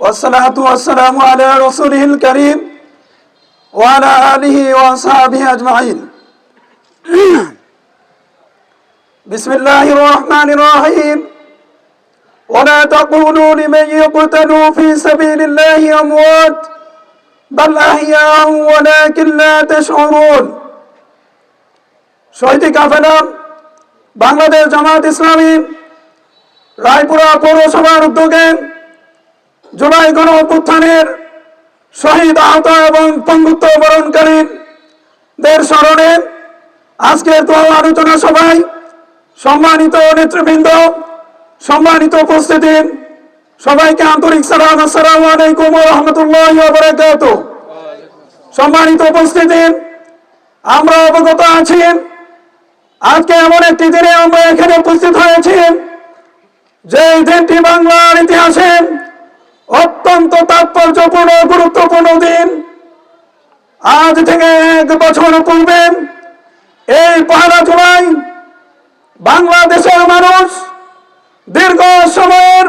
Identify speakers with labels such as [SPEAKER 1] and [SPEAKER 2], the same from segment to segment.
[SPEAKER 1] والصلاة والسلام على رسوله الكريم وعلى آله وأصحابه أجمعين بسم الله الرحمن الرحيم ولا تقولوا لمن يقتل في سبيل الله أموات بل أحياء ولكن لا تشعرون শহীদ কাফেলা বাংলাদেশ জামাত ইসলামী রায়পুরা পৌরসভার উদ্যোগে জুলাই গণ অভ্যুত্থানের শহীদ আহত এবং পঙ্গুত্ব বরণকারীদের স্মরণে আজকের তো আলোচনা সভায় সম্মানিত নেতৃবৃন্দ, সম্মানিত উপস্থিতি, সবাইকে আন্তরিক সালাম, আসসালামু আলাইকুম রাহমাতুল্লাহি সম্মানিত উপস্থিতি, আমরা অবগত আছি, আজকে এমন একটি দিনে আমরা এখানে উপস্থিত হয়েছি যে দিনটি বাংলার ইতিহাসে অত্যন্ত তাৎপর্যপূর্ণ, গুরুত্বপূর্ণ দিন। আজ থেকে এক বছর পূর্বে এই পহেলা জুলাই বাংলাদেশের মানুষ দীর্ঘ সময়ের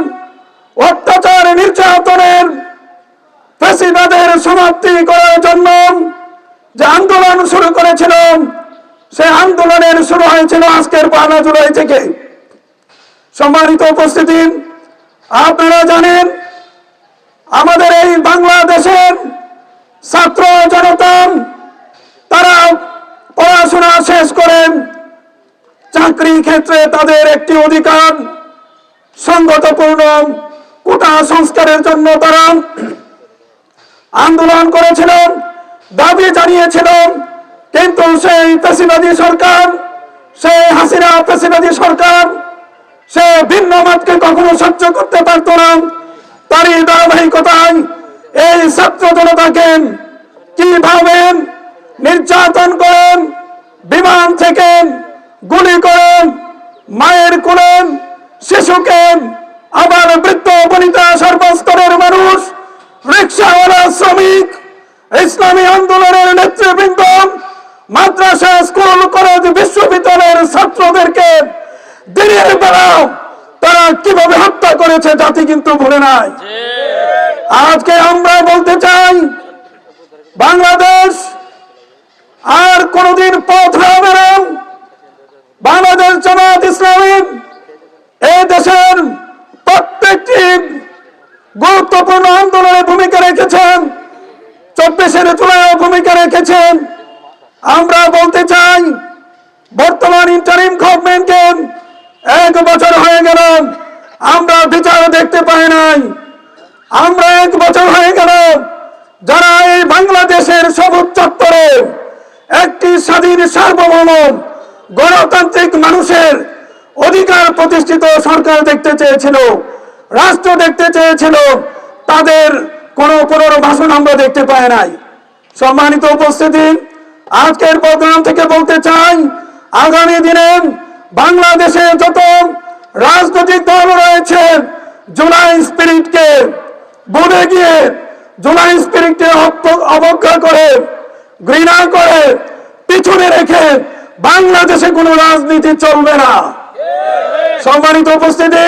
[SPEAKER 1] অত্যাচার নির্যাতনের ফেসিবাদের সমাপ্তি করার জন্য যে আন্দোলন শুরু করেছিল, সে আন্দোলনের শুরু হয়েছিল আজকের পহেলা জুলাই থেকে। সম্মানিত উপস্থিতি, আপনারা জানেন আমাদের এই বাংলাদেশের ছাত্র জনতা, তারা পড়াশোনা শেষ করেন চাকরি ক্ষেত্রে তাদের একটি অধিকার সংগতপূর্ণ কোটা সংস্কারের জন্য তারা আন্দোলন করেছিলেন দাবি জানিয়েছিলেন কিন্তু সেই পেশিবাদী সরকার, সেই হাসিনা পেশিবাদী সরকার, সে ভিন্ন মতকে কখনো সহ্য করতে পারত না। তারই ধারাবাহিকতায় এই ছাত্র জনতাকে কীভাবে নির্যাতন করেন, বিমান থেকে গুলি করেন, মায়ের কোলেন শিশুকে আবার বৃদ্ধ বনিতা সর্বস্তরের মানুষ, রিক্সাওয়ালা শ্রমিক, ইসলামী আন্দোলনের নেতৃবৃন্দ, মাদ্রাসা, স্কুল, কলেজ, বিশ্ববিদ্যালয়ের ছাত্রদেরকে দিনের বেলা তারা কীভাবে করেছে জাতি কিন্তু ভুলে নাই। আজকে আমরা বলতে চাই, বাংলাদেশ আর কোনদিন পথ হবে না বাংলাদেশ জামাত ইসলামী এই দেশের প্রত্যেকটি গুরুত্বপূর্ণ আন্দোলনে ভূমিকা রেখেছেন চব্বিশের জুলাইও ভূমিকা রেখেছেন। আমরা বলতে চাই, বর্তমান ইন্টারিম গভর্নমেন্টকে এক বছর হয়ে গেল। আমরা বিচার দেখতে পাই নাই। আমরা এক বছর হয়ে গেল যারা এই বাংলাদেশের সবুজ চত্বরে একটি স্বাধীন সার্বভৌম গণতান্ত্রিক মানুষের অধিকার প্রতিষ্ঠিত সরকার দেখতে চেয়েছিল, রাষ্ট্র দেখতে চেয়েছিল, তাদের কোনো পুনর্বাসন আমরা দেখতে পাই নাই। সম্মানিত উপস্থিতি, আজকের প্রোগ্রাম থেকে বলতে চাই, আগামী দিনে বাংলাদেশে যত রাজনৈতিক দল রয়েছে। জুলাই স্পিরিটকে বলে গিয়ে জুলাই স্পিরিটকে অবজ্ঞা করে, ঘৃণা করে, পিছনে রেখে বাংলাদেশে কোনো রাজনীতি চলবে না। সম্মানিত উপস্থিতি,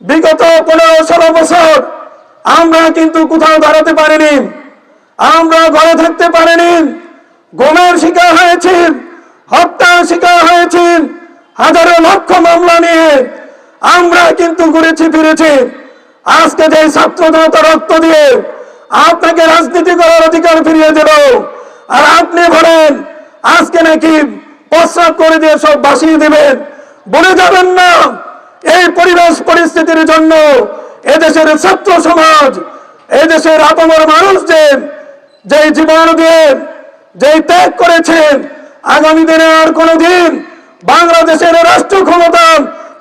[SPEAKER 1] বিগত পনেরো ষোলো বছর আমরা কিন্তু কোথাও দাঁড়াতে পারিনি। আমরা ঘরে থাকতে পারিনি। গমের শিকার হয়েছি। হাজারো লক্ষ মামলা নিয়ে আমরা কিন্তু ঘুরেছি ফিরেছি। আজকে যে ছাত্র জনতা রক্ত দিয়ে আপনাকে রাজনীতি করার অধিকার ফিরিয়ে দিল আর আপনি বলেন, আজকে নাকি প্রস্রাব করে দিয়ে সব বাসিয়ে দিবেন। বলে যাবেন না, এই পরিবেশ পরিস্থিতির জন্য এদেশের ছাত্র সমাজ, এদেশের আপমর মানুষ যে যে জীবন দিয়ে যে ত্যাগ করেছেন, আগামী দিনে আর কোনোদিন বাংলাদেশের রাষ্ট্র ক্ষমতা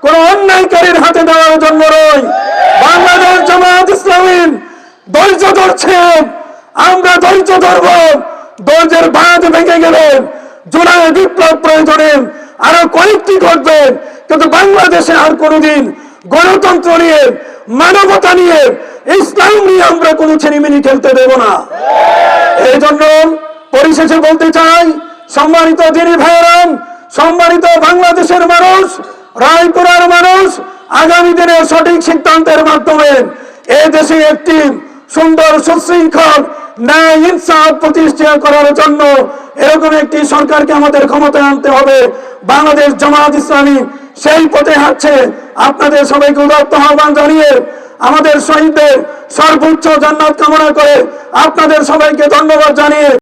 [SPEAKER 1] কোন অন্যায়কারীর হাতে দেওয়ার জন্য নয়। বাংলাদেশ জামাত ইসলামী ধৈর্য ধরছে। আমরা ধৈর্য ধরব। ধৈর্যের বাঁধ ভেঙে গেলে জুলাই বিপ্লব প্রয়োজনে আরও কয়েকটি ঘটবে। কিন্তু বাংলাদেশে আর কোনোদিন গণতন্ত্র নিয়ে, মানবতা নিয়ে, ইসলাম নিয়ে আমরা কোনো ছেনিমিনি খেলতে দেব না। এই জন্য পরিশেষে বলতে চাই, সম্মানিত যিনি ভাইরাম সম্মানিত বাংলাদেশের মানুষ, রায়পুরার মানুষ, আগামী দিনে সঠিক সিদ্ধান্তের মাধ্যমে এই দেশে একটি সুন্দর সুশৃঙ্খল ন্যায় ইনসাফ প্রতিষ্ঠা করার জন্য এরকম একটি সরকারকে আমাদের ক্ষমতায় আনতে হবে। বাংলাদেশ জামাত ইসলামী সেই পথে হাঁটছে। আপনাদের সবাইকে উদাত্ত আহ্বান জানিয়ে আমাদের শহীদদের সর্বোচ্চ জান্নাত কামনা করে আপনাদের সবাইকে ধন্যবাদ জানিয়ে